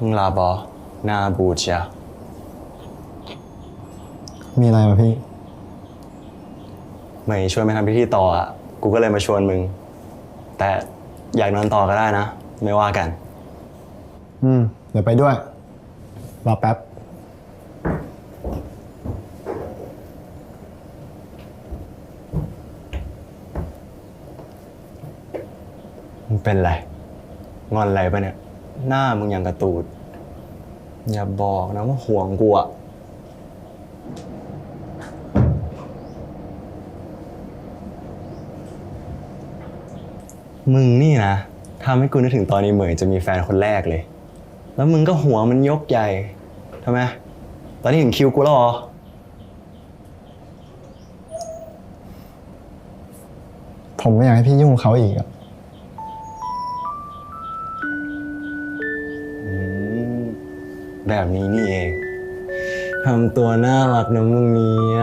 มึงลาบอหน้าบูดเชียมีอะไรมาพี่ ไม่ช่วยไม่ทำพิธีต่ออะ กูก็เลยมาชวนมึง แต่อยากนอนต่อก็ได้นะ ไม่ว่ากัน อืม เดี๋ยวไปด้วย รอแป๊บ มึงเป็นไร งอนอะไรปะเนี่ย หน้ามึงอยังกระตูด อย่าบอกนะว่าห่วงกูอะมึงนี่นะทำให้กูนึกถึงตอนนี้เหมยจะมีแฟนคนแรกเลย แล้วมึงก็หัวมันยกใหญ่ทำไม ตอนนี้ถึงคิวกูแล้วเหรอ ผมไม่อยากให้พี่ยุ่งเขาอีกอะ แบบนี้นี่เองทำตัวน่ารักนะมึงเนี่ย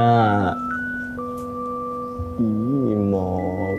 อีหมอก